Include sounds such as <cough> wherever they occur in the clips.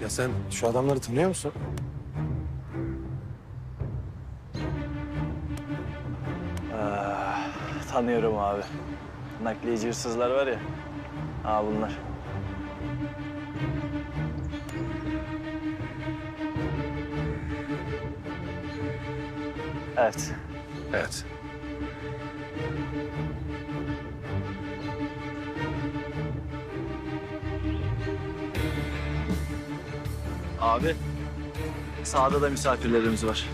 Ya sen şu adamları tanıyor musun? Ah, tanıyorum abi. Nakliyeci hırsızlar var ya. Aa bunlar. Evet. Evet. Abi. Sağda da misafirlerimiz var.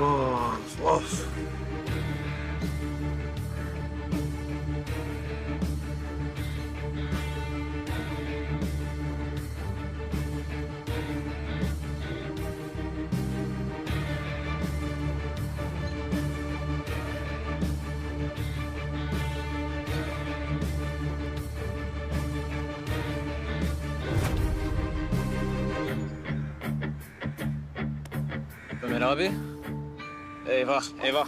Of of. Ömer abi. Eyvah, eyvah.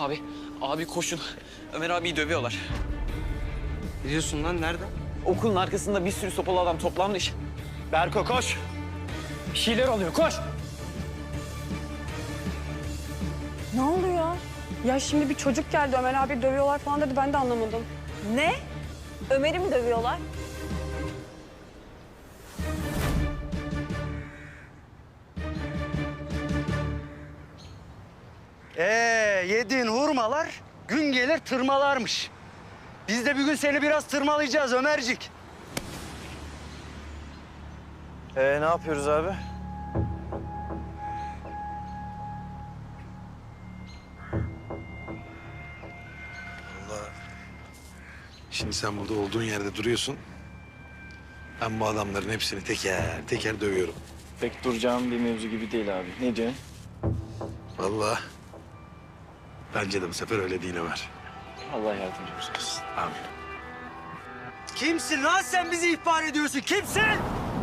Abi, abi koşun. Ömer abiyi dövüyorlar. Ne diyorsun lan nerede? Okulun arkasında bir sürü sopalı adam toplanmış. Berko koş. Bir şeyler oluyor, koş. Ne oluyor? Ya şimdi bir çocuk geldi Ömer abi dövüyorlar falan dedi ben de anlamadım. Ne? Ömer'i mi dövüyorlar? Ee, yediğin hurmalar gün gelir tırmalarmış. Biz de bir gün seni biraz tırmalayacağız Ömercik. Ee ne yapıyoruz abi? Şimdi sen burada olduğun yerde duruyorsun. Ben bu adamların hepsini teker teker dövüyorum. Pek duracağım bir mevzu gibi değil abi. Ne diyorsun? Vallahi. Bence de bu sefer öyle değil Ömer. Allah yardımcımız olsun. Amin. Kimsin lan sen bizi ihbar ediyorsun? Kimsin?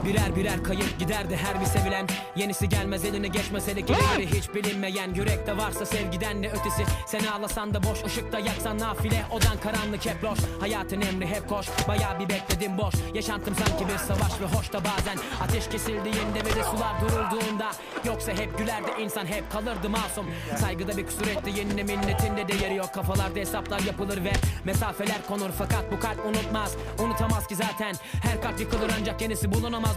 Birer birer kayıp giderdi her bir sevilen. Yenisi gelmez eline geçmez hele kileri hiç bilinmeyen Yürekte varsa sevgiden ne ötesi? Sen ağlasan da boş ışıkta yaksan nafile. Odan karanlık hep loş. Hayatın emri hep koş. Bayağı bir bekledim boş. Yaşantım sanki bir savaş ve hoş da bazen. Ateş kesildiğinde ve de sular durulduğunda. Yoksa hep gülerdi insan hep kalırdı masum. Saygıda bir kusur etti yenine minnetinde değeri yok. Kafalarda hesaplar yapılır ve mesafeler konur. Fakat bu kalp unutmaz unutamaz ki zaten. Her kalp yıkılır ancak yenisi bulunamaz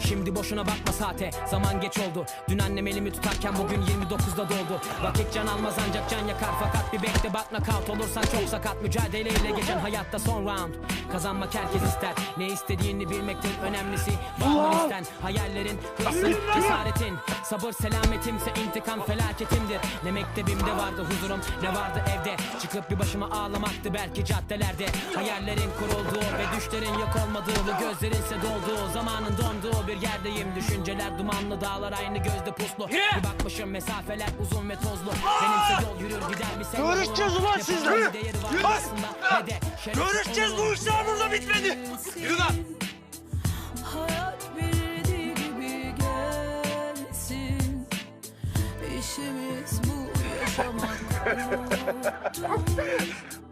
Şimdi boşuna bakma saate. Zaman geç oldu. Dün annem elimi tutarken bugün 29'da doldu Vakit can almaz ancak can yakar. Fakat bir bekle bak nakavt olursan çok sakat. Mücadeleyle geçen hayatta son round. Kazanmak herkes ister. Ne istediğini bilmektir önemlisi. İsten. Hayallerin Hırsın cesaretin. Sabır selametimse intikam felaketimdir. Ne mektebimde vardı huzurum ne vardı evde. Çıkıp bir başıma ağlamaktı belki caddelerde. Hayallerin kurulduğu ve düşlerin yok olmadığı gözlerinse dolduğu zamanın donduğu bir yerdeyim. Düşünceler dumanlı dağlar aynı gözde puslu. Bir bakmışım mesafeler uzun ve tozlu. Benimse yol yürür gider bir sen Görüşeceğiz ulan sizle. Şerefi Görüşeceğiz bu işler burada bitmedi. Yürü lan! Hayat bildiği gibi gelsin. İşimiz bu yaşamak <laughs>